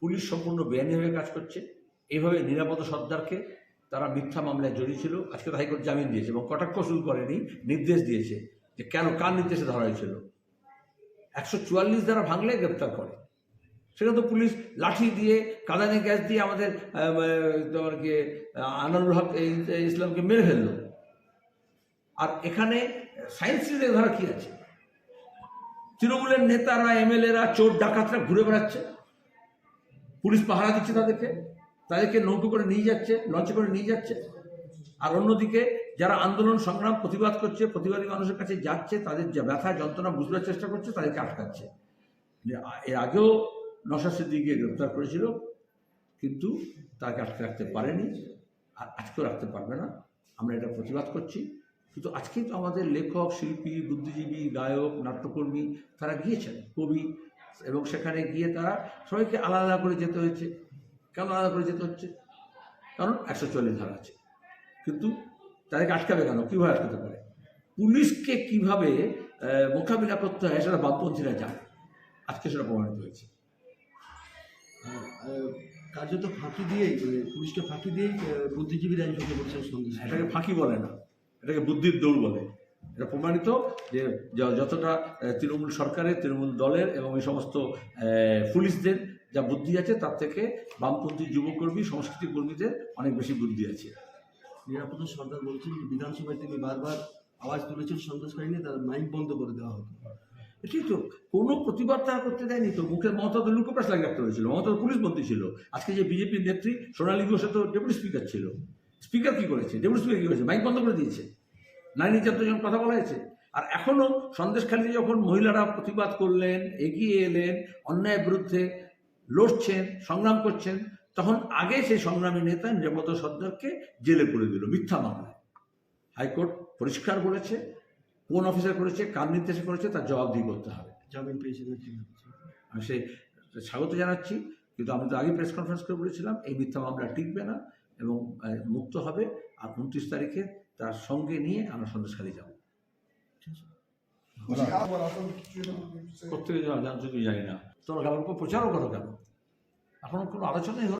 Police সম্পূর্ণ বেআইনিভাবে কাজ করছে। এইভাবে নিরাপদ সর্দারকে তারা মিথ্যা মামলায় জড়িয়েছিল আজকে তো হাইকোর্ট জামিন দিয়েছে এবং কটাক্ষ শুরু করেনি নির্দেশ দিয়েছে যে কেন কার নির্দেশে ধরা হয়েছিল? একশো চুয়াল্লিশ দ্বারা ভাঙলে গ্রেপ্তার করে। সেখানে তো পুলিশ লাঠি দিয়ে কাদানে গ্যাস দিয়ে আমাদের তোমার কি আহ, আনারুল হক ইসলামকে মেরে ফেলল। আর এখানে সায়েন্স ধরা কি আছে? তৃণমূলের নেতারা এমএলএরা চোর ডাকাতরা ঘুরে বেড়াচ্ছে। পুলিশ পাহারা দিচ্ছে তাদেরকে। তাদেরকে নৌকো করে নিয়ে যাচ্ছে, লঞ্চে করে নিয়ে যাচ্ছে। আর অন্যদিকে যারা আন্দোলন, সংগ্রাম, প্রতিবাদ করছে, প্রতিবাদী মানুষের কাছে যাচ্ছে, তাদের যা ব্যথা, যন্ত্রণা বুঝবার চেষ্টা করছে, তাদেরকে আটকাচ্ছে। এর আগেও নশা সিদ্দিকে গ্রেপ্তার করেছিল, কিন্তু তাকে আটকে রাখতে পারেনি আর আজকেও রাখতে পারবে না। আমরা এটা প্রতিবাদ করছি। কিন্তু আজকেই তো আমাদের লেখক, শিল্পী, বুদ্ধিজীবী, গায়ক, নাট্যকর্মী তারা গিয়েছেন। কবি এবং সেখানে গিয়ে তারা সবাইকে আলাদা করে যেতে হয়েছে। কেন আলাদা করে যেতে হচ্ছে? কারণ একশো চল্লিশ ধারা আছে। কিন্তু তাদেরকে আটকাবে কেন? কীভাবে আটকাতে পারে? পুলিশকে কীভাবে মোকাবিলা করতে হয় সেটা বামপন্থীরা জানে। আজকে সেটা প্রমাণিত হয়েছে। আহ, কার্যত ফাঁকি দিয়েই মানে পুলিশকে ফাঁকি দিয়েই বুদ্ধিজীবীরা এটাকে ফাঁকি বলে না। এটাকে বুদ্ধির দৌড় বলে। এটা প্রমাণিত যে যতটা তৃণমূল সরকারের, তৃণমূল দলের এবং এই সমস্ত পুলিশদের যা বুদ্ধি আছে, তার থেকে বামপন্থী যুবকর্মী, সংস্কৃতি কর্মীদের অনেক বেশি বুদ্ধি আছে। নিরাপদ সরকার বলছেন যে বিধানসভায় তিনি বারবার আওয়াজ তুলেছেন সন্ত্রাসকারী নিয়ে তার মাইক বন্ধ করে দেওয়া হতো। ঠিক তো কোনো প্রতিবাদ তারা করতে দেয়নি তো। মুখে মমতা তো লুকোপ্রাস লাগিয়ে রাখতে হয়েছিল, মমতা পুলিশ মন্ত্রী ছিল। আজকে যে বিজেপির নেত্রী সোনালী ঘোষে তো ডেপুটি স্পিকার ছিল। স্পিকার কি করেছে? ডেপুটি স্পিকার কি করেছে? মাইক বন্ধ করে দিয়েছে। নারী নির্যাতন যখন কথা বলা হয়েছে আর এখনও সন্দেশখালীতে যখন মহিলারা প্রতিবাদ করলেন এগিয়ে এলেন অন্যায়ের বিরুদ্ধে লড়ছেন সংগ্রাম করছেন তখন আগে সেই সংগ্রামী নেতা নিরাপত্তা সর্দারকে জেলে করে দিল মিথ্যা মামলায়। হাইকোর্ট পরিষ্কার করেছে কোন অফিসার করেছে কার নির্দেশে করেছে তার জবাবদিহি করতে হবে। জামিন পেয়েছিলেন আমি সেই স্বাগত জানাচ্ছি কিন্তু আমি তো আগে প্রেস কনফারেন্স করে বলেছিলাম এই মিথ্যা মামলা টিকবে না এবং মুক্ত হবে আর উনত্রিশ তারিখে তার সঙ্গে নিয়ে আমরা সন্দেশখালী যাব। প্রত্যেকে জানি না। তোমরা গেল প্রচারও করো কেন? এখন কোনো আলোচনাই হলো